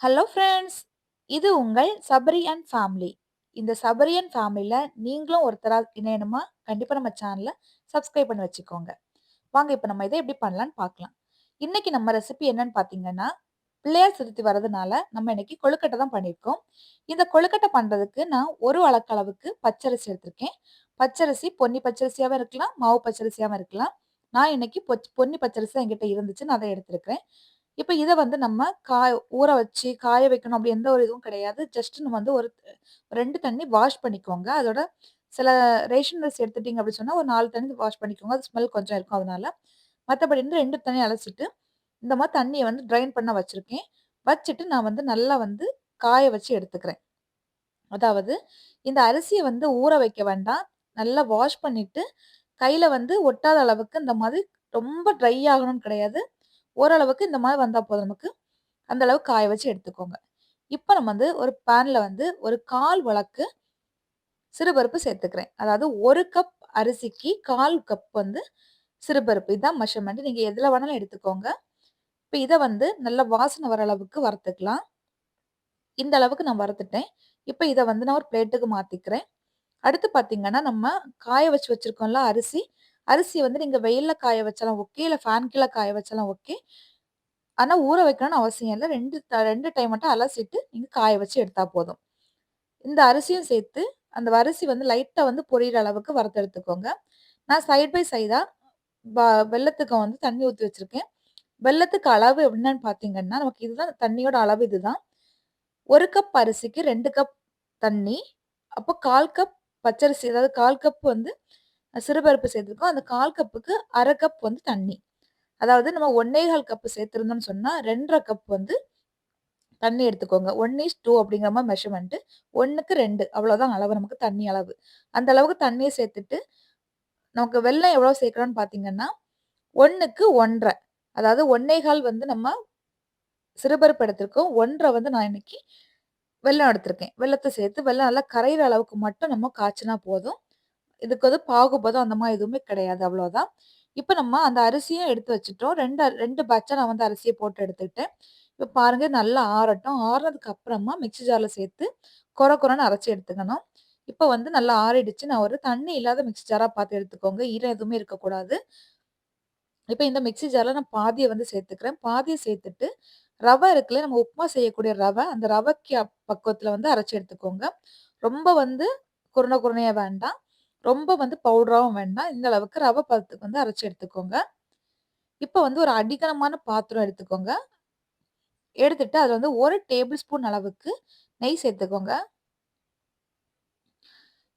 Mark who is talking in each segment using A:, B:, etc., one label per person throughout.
A: Hello friends! இது உங்கள் Sabari and family. இந்த சபரி அண்ட் ஃபேமிலியில் நீங்களும் ஒருத்தராக இணையணுமா? கண்டிப்பாக நம்ம சேனலை சப்ஸ்கிரைப் பண்ணி வச்சுக்கோங்க. வாங்க இப்போ நம்ம இதை எப்படி பண்ணலான்னு பார்க்கலாம். இன்றைக்கி நம்ம ரெசிபி என்னன்னு பார்த்தீங்கன்னா, பிள்ளையார் சிறுத்தி வரதுனால நம்ம இன்னைக்கு கொழுக்கட்டை தான் பண்ணியிருக்கோம். இந்த கொழுக்கட்டை பண்ணுறதுக்கு நான் ஒரு அளவுக்கு பச்சரிசி எடுத்திருக்கேன். பச்சரிசி பொன்னி பச்சரிசியாவும் இருக்கலாம், மாவு பச்சரிசியாகவும் இருக்கலாம். நான் இன்னைக்கு பொ பொன்னி பச்சரிசி என்கிட்ட இருந்துச்சு. நான் அதை எடுத்திருக்கிறேன். இப்போ இதை வந்து நம்ம காய ஊற வச்சு காய வைக்கணும் அப்படி எந்த ஒரு இதுவும் கிடையாது. ஜஸ்ட் நம்ம வந்து ஒரு ரெண்டு தண்ணி வாஷ் பண்ணிக்கோங்க. அதோட சில ரேஷன் ரைஸ் எடுத்துட்டீங்க அப்படி சொன்னால் ஒரு நாலு தண்ணி வாஷ் பண்ணிக்கோங்க. அது ஸ்மெல் கொஞ்சம் இருக்கும் அதனால. மற்றபடி வந்து ரெண்டு தண்ணி அலசிட்டு, இந்த மாதிரி தண்ணியை வந்து ட்ரைன் பண்ண வச்சுருக்கேன் வச்சுட்டு நான் வந்து நல்லா வந்து காய வச்சு எடுத்துக்கிறேன். அதாவது இந்த அரிசியை வந்து ஊற வைக்க வேண்டாம். நல்லா வாஷ் பண்ணிவிட்டு கையில் வந்து ஒட்டாத அளவுக்கு இந்த மாதிரி ரொம்ப ட்ரை ஆகணும்னு கிடையாது. ஓரளவுக்கு இந்த மாதிரி வந்தால் போதும் நமக்கு. அந்த அளவுக்கு காய வச்சு எடுத்துக்கோங்க. இப்போ நம்ம வந்து ஒரு பேனில் வந்து ஒரு 1/4 வழக்கு சிறுபருப்பு சேர்த்துக்கிறேன். அதாவது ஒரு கப் அரிசிக்கு 1/4 கப் வந்து சிறுபருப்பு. இதான் மெஷர்மெண்ட் நீங்கள் எதில் வேணாலும் எடுத்துக்கோங்க. இப்போ இதை வந்து நல்லா வாசனை வர அளவுக்கு வறுத்துக்கலாம். இந்த அளவுக்கு நான் வறுத்துட்டேன். இப்போ இதை வந்து நான் ஒரு பிளேட்டுக்கு மாற்றிக்கிறேன் அடுத்து பார்த்தீங்கன்னா, நம்ம காய வச்சு வச்சுருக்கோம்ல அரிசி. அரிசியை வந்து நீங்கள் வெயிலில் காய வச்சாலும் ஓகே, இல்லை ஃபேன் கீழே காய வச்சாலும் ஓகே. ஆனால் ஊற வைக்கணும்னு அவசியம் இல்லை ரெண்டு த 2 டைம் மட்டும் அலசிட்டு நீங்கள் காய வச்சு எடுத்தால் போதும். இந்த அரிசியும் சேர்த்து, அந்த அரிசி வந்து லைட்டாக வந்து பொரியிற அளவுக்கு வறுத்தெடுத்துக்கோங்க நான் சைட் பை சைடாக ப வெல்லத்துக்கு வந்து தண்ணி ஊற்றி வச்சுருக்கேன் வெல்லத்துக்கு அளவு என்னன்னு பார்த்தீங்கன்னா, நமக்கு இதுதான் தண்ணியோட அளவு இதுதான். ஒரு கப் அரிசிக்கு ரெண்டு கப் தண்ணி. அப்போ 1/4 கப் பச்சரிசி அதாவது 1/4 கப் வந்து சிறுபருப்பு சேர்த்துருக்கோம். அந்த 1/4 கப்புக்கு அரை கப் வந்து தண்ணி. அதாவது நம்ம ஒன்னேகால் கப்பு சேர்த்துருந்தோம்னு சொன்னால் ரெண்டரை கப் வந்து தண்ணி எடுத்துக்கோங்க. 1:2 அப்படிங்கிற மாதிரி மெஷர்மெண்ட்டு ஒன்றுக்கு ரெண்டு அவ்வளோதான் அளவு நமக்கு தண்ணி அளவு. அந்த அளவுக்கு தண்ணியை சேர்த்துட்டு, நமக்கு வெள்ளம் எவ்வளோ சேர்க்கணும்னு பார்த்தீங்கன்னா, 1க்கு 1 1/2 அதாவது 1 1/4 வந்து நம்ம சிறுபருப்பு எடுத்திருக்கோம். 1 1/2 வந்து நான் இன்னைக்கு வெள்ளம் எடுத்திருக்கேன். வெள்ளத்தை சேர்த்து வெள்ளம் நல்லா கரையிற அளவுக்கு மட்டும் நம்ம காய்ச்சினா போதும். இதுக்கு வந்து பாகுபதம் அந்த மாதிரி எதுவுமே கிடையாது. அவ்வளோதான். இப்போ நம்ம அந்த அரிசியும் எடுத்து வச்சுட்டோம். 2 2 பேட்சா நான் வந்து அரிசியை போட்டு எடுத்துக்கிட்டேன். இப்போ பாருங்கள் நல்லா ஆறட்டும். ஆறுனதுக்கு அப்புறமா மிக்ஸி ஜாரில் சேர்த்து கொர கொரன்னு அரைச்சி எடுத்துக்கணும். இப்போ வந்து நல்லா ஆறிடுச்சு. நான் ஒரு தண்ணி இல்லாத மிக்ஸி ஜாராக பார்த்து எடுத்துக்கோங்க. ஈரம் எதுவுமே இருக்கக்கூடாது. இப்போ இந்த மிக்ஸி ஜாரில் நான் பாதியை வந்து சேர்த்துக்கிறேன். பாதியை சேர்த்துட்டு, ரவை இருக்குல்ல நம்ம உப்புமா செய்யக்கூடிய ரவை, அந்த ரவைக்கு பக்குவத்தில் வந்து அரைச்சி எடுத்துக்கோங்க. ரொம்ப வந்து குருண குருணையாக வேண்டாம். ரொம்ப வந்து பவுடராகவும் வேண்டாம். இந்த அளவுக்கு ரவை பதத்துக்கு வந்து அரைச்சு எடுத்துக்கோங்க. இப்போ வந்து ஒரு அடிகனமான பாத்திரம் எடுத்துக்கோங்க. எடுத்துட்டு அதில் வந்து ஒரு டேபிள் ஸ்பூன் அளவுக்கு நெய் சேர்த்துக்கோங்க.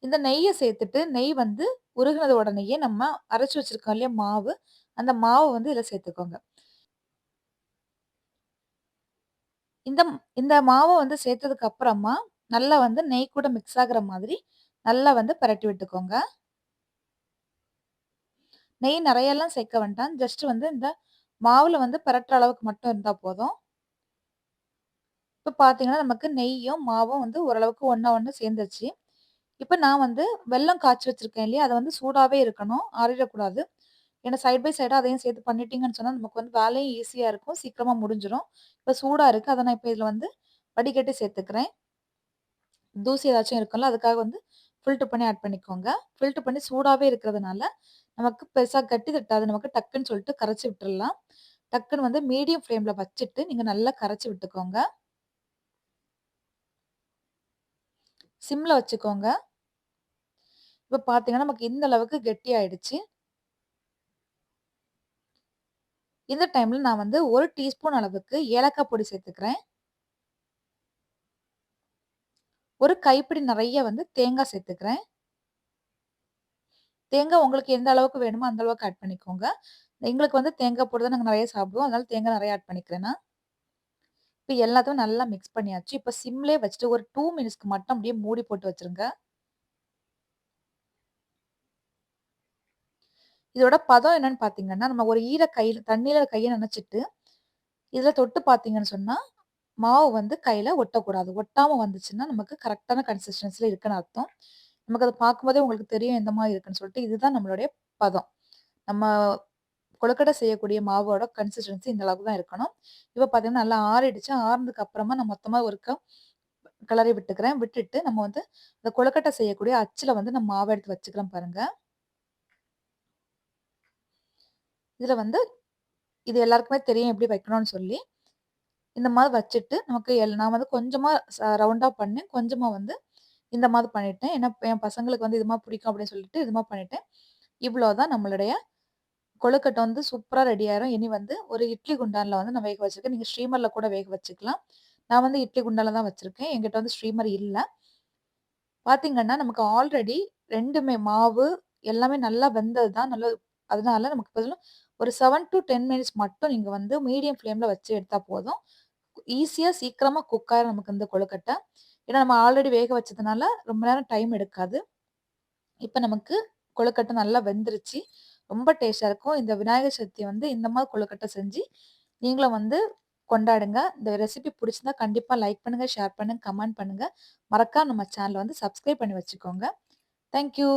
A: இந்த நெய்ய சேர்த்துட்டு, நெய் வந்து உருகினது உடனேயே நம்ம அரைச்சு வச்சிருக்கோம் இல்லையா மாவு, அந்த மாவை வந்து இதில் சேர்த்துக்கோங்க. இந்த இந்த மாவை வந்து சேர்த்ததுக்கு அப்புறமா, நல்லா வந்து நெய் கூட மிக்ஸ் ஆகுற மாதிரி நல்லா வந்து பரட்டி விட்டுக்கோங்க. நெய் நிறையெல்லாம் சேர்க்க வேண்டாம். ஜஸ்ட் வந்து இந்த மாவில் வந்து பரட்டுற அளவுக்கு மட்டும் இருந்தால் போதும். இப்போ பார்த்தீங்கன்னா, நமக்கு நெய்யும், மாவும் வந்து ஓரளவுக்கு ஒன்றா ஒன்று சேர்ந்துருச்சு. இப்போ நான் வந்து வெல்லம் காய்ச்சி வச்சிருக்கேன் இல்லையா, அதை வந்து சூடாகவே இருக்கணும். ஆறிடக்கூடாது ஏன்னா சைட் பை சைடாக அதையும் சேர்த்து பண்ணிட்டீங்கன்னு சொன்னால் நமக்கு வந்து வேலையும் ஈஸியாக இருக்கும். சீக்கிரமாக முடிஞ்சிடும் இப்போ சூடாக இருக்கு. அதை நான் இப்போ இதில் வந்து வடிகட்டி சேர்த்துக்கிறேன். தூசி ஏதாச்சும் இருக்கும்ல, அதுக்காக வந்து ஃபில்ட்ரு பண்ணி ஆட் பண்ணிக்கோங்க. ஃபில்ட்ரு பண்ணி சூடாகவே இருக்கிறதுனால, நமக்கு பெருசாக கட்டி தட்டாது. நமக்கு டக்குன்னு சொல்லிட்டு கரைச்சி விட்டுடலாம் டக்குன்னு வந்து மீடியம் ஃப்ளேமில் வச்சுட்டு, நீங்கள் நல்லா கரைச்சி விட்டுக்கோங்க. சிம்மில் வச்சுக்கோங்க. இப்போ பார்த்தீங்கன்னா, நமக்கு இந்த அளவுக்கு கெட்டியாயிடுச்சு. இந்த டைமில் நான் வந்து ஒரு டீஸ்பூன் அளவுக்கு ஏலக்காய் பொடி சேர்த்துக்கிறேன். ஒரு கைப்பிடி நிறைய வந்து தேங்காய் சேர்த்துக்கிறேன். தேங்காய் உங்களுக்கு எந்த அளவுக்கு வேணுமோ, அந்த அளவுக்கு ஆட் பண்ணிக்கோங்க. எங்களுக்கு வந்து தேங்காய் போட்டு தான் நாங்கள் நிறைய சாப்பிடுவோம். அதனால தேங்காய் நிறைய ஆட் பண்ணிக்கிறேன் நான். எல்லாத்தையும் நல்லா மிக்ஸ் பண்ணியாச்சு. இப்போ சிம்லே வச்சுட்டு ஒரு டூ மினிட்ஸ்க்கு மட்டும் அப்படியே மூடி போட்டு வச்சுருங்க. இதோட பதம் என்னன்னு பார்த்தீங்கன்னா, நம்ம ஒரு ஈர கையில் தண்ணியில் கையை நினச்சிட்டு இதில் தொட்டு பார்த்தீங்கன்னு சொன்னால் மாவு வந்து கையில் ஒட்டக்கூடாது. ஒட்டாமல் வந்துச்சுன்னா, நமக்கு கரெக்டான கன்சிஸ்டன்சியில் இருக்குன்னு அர்த்தம். நமக்கு அதை பார்க்கும்போதே உங்களுக்கு தெரியும் எந்த மாதிரி இருக்குன்னு சொல்லிட்டு. இதுதான் நம்மளுடைய பதம். நம்ம கொழுக்கட்டை செய்யக்கூடிய மாவோட கன்சிஸ்டன்சி இந்த அளவுக்கு தான் இருக்கணும். இப்போ பார்த்தீங்கன்னா, நல்லா ஆறிடுச்சு. ஆறுனதுக்கு அப்புறமா நான் மொத்தமாக ஒருக்க கிளறி விட்டுக்கிறேன். விட்டுட்டு நம்ம வந்து இந்த கொழுக்கட்டை செய்யக்கூடிய அச்சில் வந்து நம்ம மாவை எடுத்து வச்சுக்கலாம் பாருங்க. இதில் வந்து இது எல்லாருக்குமே தெரியும் எப்படி வைக்கணும்னு சொல்லி. இந்த மாதிரி வச்சுட்டு நமக்கு எல் நான் வந்து கொஞ்சமாக ரவுண்டாக பண்ணேன். கொஞ்சமாக வந்து இந்த மாதிரி பண்ணிட்டேன். ஏன்னா என் பசங்களுக்கு வந்து இது பிடிக்கும் அப்படின்னு சொல்லிட்டு இது மாரி பண்ணிட்டேன். இவ்வளோ தான் நம்மளுடைய கொழுக்கட்டை வந்து சூப்பராக ரெடி ஆயிரும். இனி வந்து ஒரு இட்லி குண்டானில் வந்து நான் வேக வச்சுருக்கேன் நீங்கள் ஸ்ரீமரில் கூட வேக வச்சுக்கலாம். நான் வந்து இட்லி குண்டானில் தான் வச்சுருக்கேன் எங்கிட்ட வந்து ஸ்டீமர் இல்லை பார்த்தீங்கன்னா, நமக்கு ஆல்ரெடி ரெண்டுமே மாவு எல்லாமே நல்லா வெந்தது தான். நல்லா அதனால நமக்கு பதிலும் ஒரு செவன் டூ 10 மினிட்ஸ் மட்டும் நீங்கள் வந்து மீடியம் ஃப்ளேமில் வச்சு எடுத்தால் போதும். ஈஸியாக சீக்கிரமாக குக்காயிரும் நமக்கு இந்த கொழுக்கட்டை. ஏன்னா நம்ம ஆல்ரெடி வேக வச்சதுனால ரொம்ப நேரம் டைம் எடுக்காது. இப்போ நமக்கு கொழுக்கட்டை நல்லா வெந்துருச்சு. ரொம்ப டேஸ்டாக இருக்கும். இந்த விநாயகர் சதுர்த்தி வந்து இந்த மாதிரி கொழுக்கட்டை செஞ்சு நீங்களும் வந்து கொண்டாடுங்க. இந்த ரெசிபி பிடிச்சிருந்தா கண்டிப்பாக லைக் பண்ணுங்கள் ஷேர் பண்ணுங்க, கமெண்ட் பண்ணுங்கள் மறக்காம நம்ம சேனலை வந்து சப்ஸ்கிரைப் பண்ணி வச்சுக்கோங்க. Thank you.